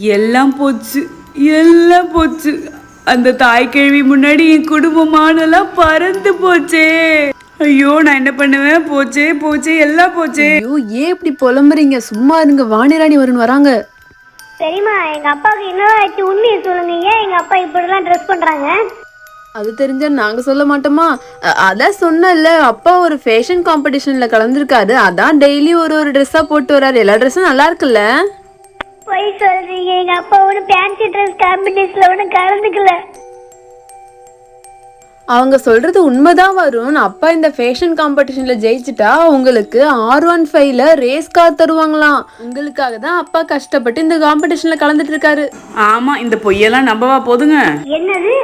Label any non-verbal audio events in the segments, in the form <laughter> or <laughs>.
எல்லாம் போச்சு எல்லாம் போச்சு. அந்த தாய்க்கிழவி முன்னாடி என் குடும்பமானெல்லாம் பறந்து போச்சே. ஐயோ நான் என்ன பண்ணுவேன்? போச்சே போச்சே எல்லாம் போச்சே. ஐயோ ஏன் இப்படி புலம்புறீங்க? சும்மா இருங்க வாணிராணி வருண் வராங்க. சரிம்மா எங்க அப்பாவுக்கு ஆச்சு உண்மையை சொல்லுங்க. ஏன் எங்க அப்பா இப்படிலாம் ட்ரெஸ் பண்றாங்க? அது தெரிஞ்சா நாங்க சொல்ல மாட்டோமா? அதான் சொன்னல அப்பா ஒரு ஃபேஷன் காம்படிஷன்ல கலந்துருக்காரு. அதான் டெய்லி ஒரு ஒரு ட்ரெஸ்ஸா போட்டு வராரு எல்லா ட்ரெஸ்ஸும் நல்லா இருக்குல்ல? போய் சொல்றீங்க. எங்க அப்பா ஒன்றும் ஃபேன்சி ட்ரெஸ் காம்படிஷன்ல ஒன்றும் கலந்துக்கல. அவங்க சொல்றது உண்மைதான் வரும் அப்பா இந்த ஃபேஷன் காம்படிஷன்ல ஜெயிச்சிட்டா உங்களுக்கு ஆர் ஒன் ஃபைவ்ல ரேஸ் கார் தருவாங்களாம். உங்களுக்காக தான் அப்பா கஷ்டப்பட்டு இந்த காம்படிஷன்ல கலந்துட்டு இருக்காரு. ஆமா இந்த பொய்யெல்லாம் நம்பவா போதுங்க. என்னது?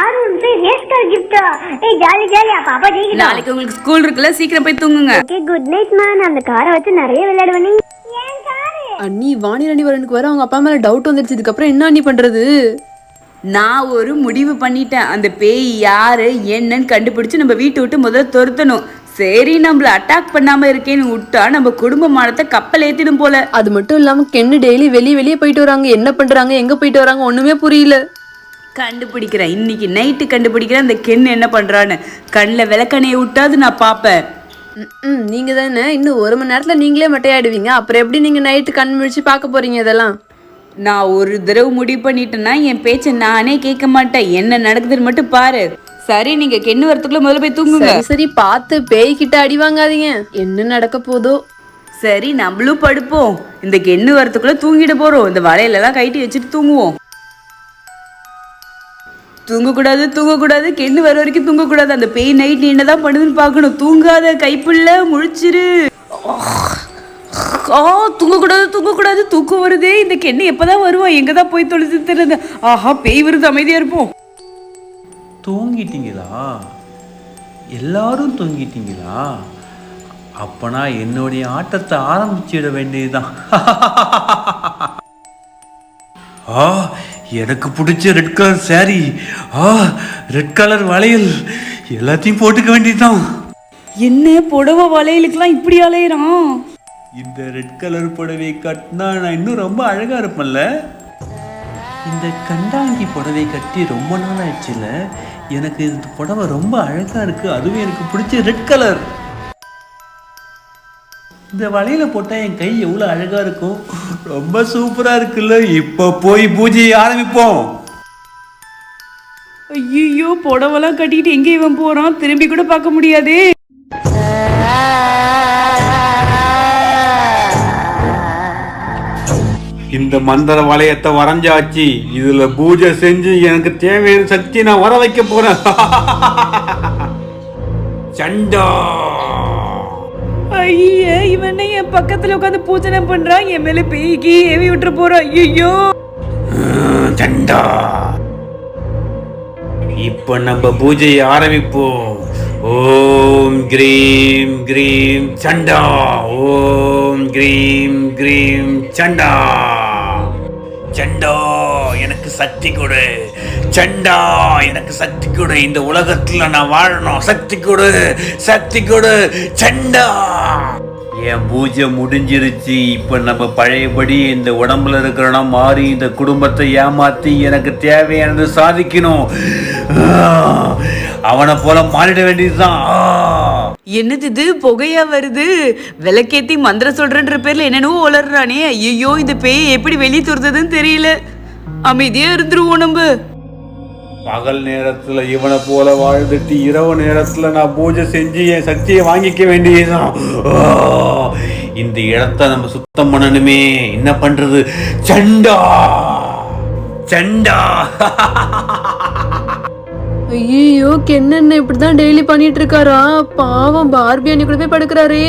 ஆறு நிமிஷம் ரேஸ் கார் கிஃப்டா ஏய் ஜாலி ஜாலி அப்ப அப்பா ஜெயிக்கிட்டா நாளைக்கு உங்களுக்கு ஸ்கூல் இருக்குல்ல சீக்கிரம் போய் தூங்குங்க. ஓகே குட் நைட் மா. நான் அந்த காரை வச்சு நிறைய விளையாடுவேன். அண்ணி வாணிராணி வரனுக்கு வர அவங்க அப்பா மேல டவுட் வந்துருச்சு இதுக்கப்புறம் என்ன அண்ணி பண்றது? நான் ஒரு முடிவு பண்ணிட்டேன். அந்த பேய் யாரு என்னன்னு கண்டுபிடிச்சு நம்ம வீட்டை விட்டு முதல்ல துரத்தணும். சரி நம்மள அட்டாக் பண்ணாம இருக்கேன்னு விட்டா நம்ம குடும்பமானத்தை கப்பல் ஏத்திடும் போல. அது மட்டும் இல்லாம கென்னு டெய்லி வெளியே வெளியே போயிட்டு வராங்க. என்ன பண்றாங்க எங்க போயிட்டு வராங்க ஒண்ணுமே புரியல. கண்டுபிடிக்கிறேன். இன்னைக்கு நைட்டு கண்டுபிடிக்கிறேன். அந்த கென்னு என்ன பண்றான்னு. கண்ணில் விளக்கணையை விட்டாது நான் பார்ப்பேன். ம் நீங்க தானே? இன்னும் ஒரு மணி நேரத்துல நீங்களே மட்டையாடுவீங்க அப்புறம் எப்படி நீங்க நைட்டு கண் முழிச்சு பார்க்க போறீங்க இதெல்லாம்? நான் ஒரு தடவை முடிவு பண்ணிட்டேன்னா என் பேச்சை நானே கேட்க மாட்டேன். என்ன நடக்குதுன்னு மட்டும் பாரு. சரி நீங்க கென்னு வரத்துக்குள்ள முதல்ல போய் தூங்குங்க. சரி பார்த்து பேய்கிட்ட அடி வாங்காதீங்க. என்ன நடக்க போதோ. சரி நம்மளும் படுப்போம். இந்த கென்னு வரத்துக்குள்ள தூங்கிட போறோம். இந்த வலையிலலாம் கைட்டி வச்சுட்டு தூங்குவோம். தூங்கக்கூடாது தூங்கக்கூடாது கெண்ணு வர வரைக்கும் தூங்கக்கூடாது. அந்த பேய் நைட் நீ என்னதான் பண்ணுதுன்னு பார்க்கணும். தூங்காத கைப்புள்ள முழிச்சிரு. ஆ தூங்கக்கூடாது தூங்கக்கூடாது. தூக்கம் வருதே. இந்த கெண்ணு எப்பதான் வருவான் எங்க தான் போய் தொழுது தெரியுது ஆஹா பேய் வருது அமைதியா இருப்போம். தூங்கிட்டீங்களா? எல்லாரும் தூங்கிட்டீங்களா? அப்பனா என்னுடைய ஆட்டத்தை ஆரம்பிச்சிட வேண்டியதுதான். <laughs> ஆ எனக்கு பிடிச்ச ரெட் கலர் saree. ஆ ரெட் கலர் வளையல். எல்லாத்தையும் போட்டுக்க வேண்டியதுதான். என்ன புடவை வளையலுக்கெல்லாம் இப்படி அலையிறான்? இந்த ரெட் கலர் புடவை கட்டினா நான் இன்னும் ரொம்ப அழகா இருப்பேன்ல. இந்த கண்டாங்கி புடவை கட்டி ரொம்ப நாள் ஆயிடுச்சுல எனக்கு இந்த புடவை ரொம்ப அழகா இருக்கு. அதுவும் எனக்கு பிடிச்ச ரெட் கலர் இந்த வளையல போட்டா என் கை எவ்வளவு அழகா இருக்கும்? ரொம்ப சூப்பரா இருக்குல்ல. இப்ப போய் பூஜையை ஆரம்பிப்போம். ஐயோ புடவெல்லாம் கட்டிட்டு எங்க இவன் போறான்? திரும்பி கூட பார்க்க முடியாதே. இந்த மந்திர வளையத்தை வரைஞ்சாச்சு. இதுல பூஜை செஞ்சு எனக்கு தேவையான சக்தி நான் வர வைக்க போறேன். <laughs> சண்டா! ஐய இவன் என் பக்கத்துல உட்காந்து பூஜனை பண்றான் என் மேல பேய்க்கு ஏவி விட்டுற போறான் ஐயோ சண்டா. இப்ப நம்ம பூஜையை ஆரம்பிப்போம். ஓம் கிரீம் கிரீம் சண்டா. ஓம் கிரீம் கிரீம் சண்டா. சண்டா எனக்கு சக்தி கொடு. சண்டா எனக்கு சக்தி கொடு. இந்த உலகத்துல நான் வாழணும். சக்தி கொடு. சக்தி கொடு. சண்டா. என் பூஜை முடிஞ்சிருச்சு. இப்போ நம்ம பழையபடி இந்த உடம்புல இருக்கிறனா மாறி இந்த குடும்பத்தை ஏமாத்தி எனக்கு தேவையானது சாதிக்கணும். அவனை போல மாறிட வேண்டியதுதான். என்னது இது? புகையா வருது? விளக்கேத்தி மந்திரம் சொல்றன்ற பேர்ல என்னென்னவோ உளறானே ஐயோ இந்த பேய் எப்படி வெளியே துரத்துதுன்னு தெரியல. அமைதியா இருந்துருவோம் நம்ம. பகல் நேரத்துல இவனை போல வாழ்ந்துட்டு இரவு நேரத்துல நான் பூஜை செஞ்சு என் சக்தியை வாங்கிக்க வேண்டியதுதான். இந்த இடத்த நம்ம சுத்தம் பண்ணணுமே. என்ன பண்றது? சண்டா! சண்டா! <laughs> ஐயோ கென்னண்ண இப்படிதான் டெய்லி பண்ணிட்டு இருக்காரா பாவம் பார்பி அண்ணி கூட போய் படுக்கிறாரே.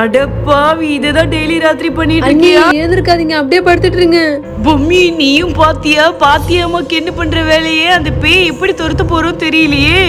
அடப்பாவி இததான் டெய்லி ராத்திரி பண்ணிட்டு இருக்கியா ஏந்திருக்காதீங்க அப்படியே படுத்துட்டு இருங்க பொம்மி நீயும் பாத்தியா? பாத்தியாமா என்ன பண்ற வேலையே? அந்த பேய் எப்படி துரத்த போறோம் தெரியலையே.